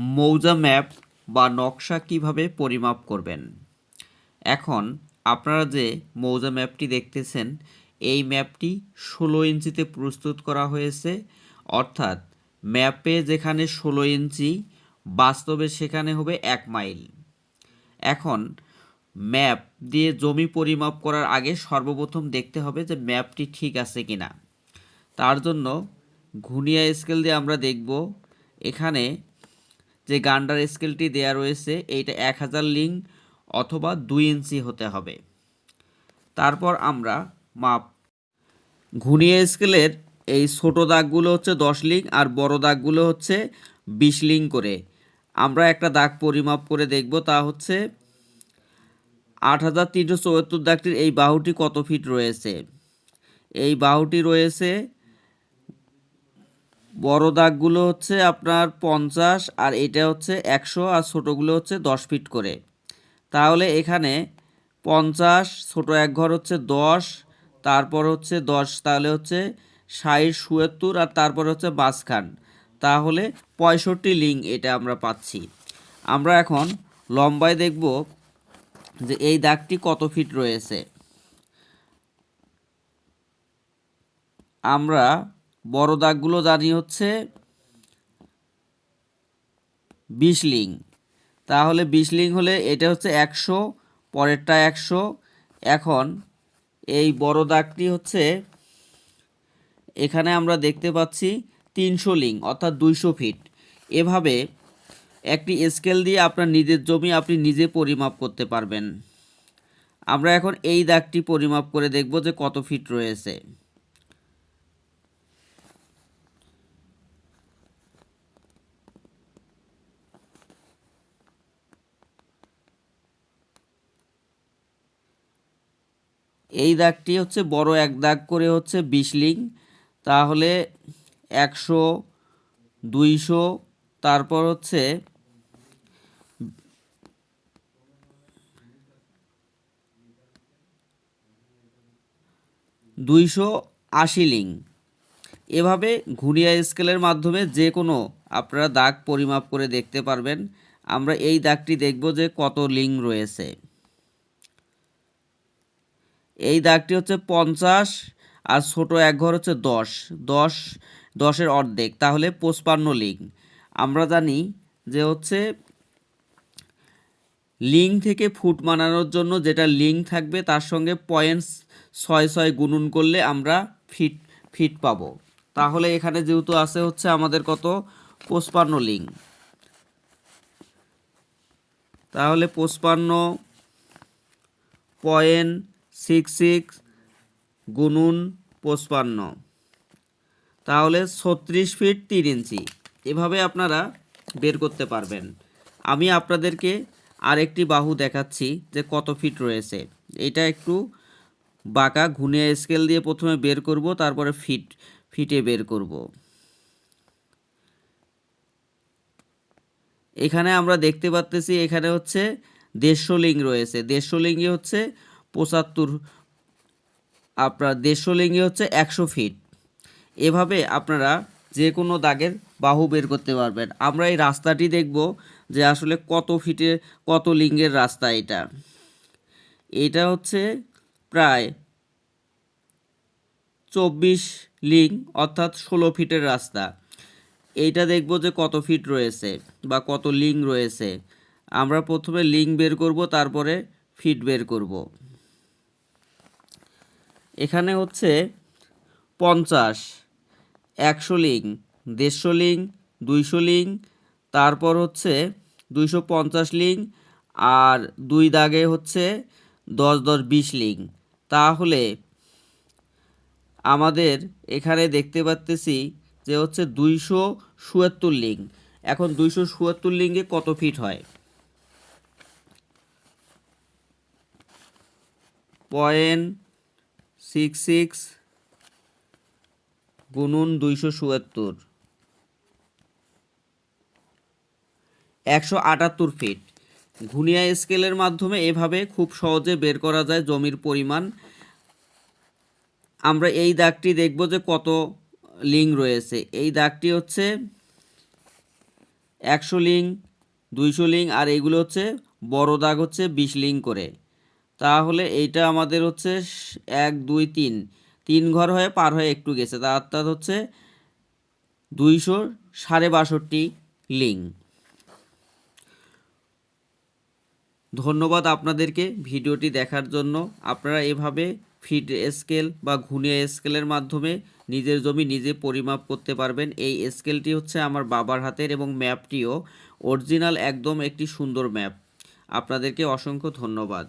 মৌজা ম্যাপ বা নকশা কীভাবে পরিমাপ করবেন? এখন আপনারা যে মৌজা ম্যাপটি দেখতেছেন, এই ম্যাপটি ষোলো ইঞ্চিতে প্রস্তুত করা হয়েছে। অর্থাৎ ম্যাপে যেখানে ষোলো ইঞ্চি, বাস্তবে সেখানে হবে এক মাইল। এখন ম্যাপ দিয়ে জমি পরিমাপ করার আগে সর্বপ্রথম দেখতে হবে যে ম্যাপটি ঠিক আছে কিনা। তার জন্য ঘুনিয়া স্কেল দিয়ে আমরা দেখব। এখানে যে গান্ডার স্কেলটি দেয়া রয়েছে, এইটা এক হাজার লিঙ্ক অথবা দুই ইঞ্চি হতে হবে। তারপর আমরা মাপ। ঘুনিয়া স্কেলের এই ছোট দাগগুলো হচ্ছে দশ লিঙ্ক আর বড় দাগগুলো হচ্ছে বিশ লিঙ্ক করে। আমরা একটা দাগ পরিমাপ করে দেখব, তা হচ্ছে আট হাজার তিনশো চুয়াত্তর দাগটির এই বাহুটি কত ফিট রয়েছে? এই বাহুটি রয়েছে বড় দাগগুলো হচ্ছে আপনার পঞ্চাশ, আর এটা হচ্ছে একশো, আর ছোটোগুলো হচ্ছে দশ ফিট করে। তাহলে এখানে পঞ্চাশ, ছোটো এক ঘর হচ্ছে দশ, তারপর হচ্ছে দশ, তাহলে হচ্ছে ষাট সুয়াত্তর আর তারপর হচ্ছে বাসখান তাহলে পঁয়ষট্টি লিঙ্ক এটা আমরা পাচ্ছি। আমরা এখন লম্বায় দেখব যে এই দাগটি কত ফিট রয়েছে। আমরা বড় দাগগুলো জানি হচ্ছে বিশ লিং তাহলে বিশ লিং হলে এটা হচ্ছে একশো, পরেরটা একশো। এখন এই বড় দাগটি হচ্ছে এখানে আমরা দেখতে পাচ্ছি তিনশো লিং, অর্থাৎ দুইশো ফিট। এভাবে একটি স্কেল দিয়ে আপনার নিজের জমি আপনি নিজে পরিমাপ করতে পারবেন। আমরা এখন এই দাগটি পরিমাপ করে দেখব যে কত ফিট রয়েছে। এই দাগটি হচ্ছে বড় এক দাগ করে হচ্ছে বিশ লিং। তাহলে একশো, দুইশো, তারপর হচ্ছে দুইশো আশি লিং। এভাবে ঘুরিয়া স্কেলের মাধ্যমে যে কোনো আপনারা দাগ পরিমাপ করে দেখতে পারবেন। আমরা এই দাগটি দেখব যে কত লিং রয়েছে। এই দাগটি হচ্ছে পঞ্চাশ আর ছোট এক ঘর হচ্ছে দশ। দশ, দশের অর্ধেক। তাহলে পঁচপান্ন লিং। আমরা জানি যে হচ্ছে লিং থেকে ফুট মানানোর জন্য যেটা লিং থাকবে তার সঙ্গে পয়েন্টস ছয় ছয় গুণন করলে আমরা ফিট ফিট পাবো। তাহলে এখানে যেহেতু আছে হচ্ছে আমাদের কত? পঁচপান্ন লিং। তাহলে পঁচপান্ন পয়েন্ট সিক্স সিক্স গুনুন পঁচপান্ন। তাহলে ছত্রিশ ফিট তিন ইঞ্চি। এভাবে আপনারা বের করতে পারবেন। আমি আপনাদেরকে আরেকটি বাহু দেখাচ্ছি যে কত ফিট রয়েছে। এটা একটু বাঁকা ঘুনিয়ে স্কেল দিয়ে প্রথমে বের করব, তারপরে ফিট, ফিটে বের করব। এখানে আমরা দেখতে পাচ্তেছি এখানে হচ্ছে দেড়শো লিঙ্গ রয়েছে। দেড়শো লিঙ্গে হচ্ছে পঁচাত্তর। আপনার দেড়শো লিঙ্গে হচ্ছে একশো ফিট। এভাবে আপনারা যে কোনো দাগের বাহু বের করতে পারবেন। আমরা এই রাস্তাটি দেখব যে আসলে কত ফিটে কত লিঙ্গের রাস্তা এটা। এটা হচ্ছে প্রায় চব্বিশ লিং অর্থাৎ ষোলো ফিটের রাস্তা। এইটা দেখব যে কত ফিট রয়েছে বা কত লিং রয়েছে। আমরা প্রথমে লিং বের করব, তারপরে ফিট বের করব। এখানে হচ্ছে পঞ্চাশ, একশো লিং, দেড়শো লিং, দুইশো লিং, তারপর হচ্ছে দুইশো পঞ্চাশ লিং, আর দুই দাগে হচ্ছে দশ দশ বিশ লিং। তাহলে আমাদের এখানে দেখতে পাচ্তেছি যে হচ্ছে দুইশো সুয়াত্তর লিং। এখন দুইশো সুয়াত্তর লিঙ্গে কত ফিট হয়? পয়েন্ট সিক্স সিক্স গুনুন দুইশো চুয়াত্তর। একশো আটাত্তর ফিট ঘুনিয়া স্কেলের মাধ্যমে এভাবে খুব সহজে বের করা যায় জমির পরিমাণ। আমরা এই দাগটি দেখব যে কত লিং রয়েছে। এই দাগটি হচ্ছে একশো লিং, দুইশো লিং, আর এইগুলো হচ্ছে বড় দাগ হচ্ছে বিশ লিং করে। তাহলে এইটা আমাদের হচ্ছে এক, দুই, তিন। তিন ঘর হয়ে পার হয়ে একটু গেছে। তা অর্থাৎ হচ্ছে দুইশো সাড়ে বাষট্টি লিং। ধন্যবাদ আপনাদেরকে ভিডিওটি দেখার জন্য। আপনারা এভাবে ফিট স্কেল বা ঘুণিয়া স্কেলের মাধ্যমে নিজের জমি নিজে পরিমাপ করতে পারবেন। এই স্কেলটি হচ্ছে আমার বাবার হাতের এবং ম্যাপটিও অরিজিনাল একদম একটি সুন্দর ম্যাপ। আপনাদেরকে অসংখ্য ধন্যবাদ।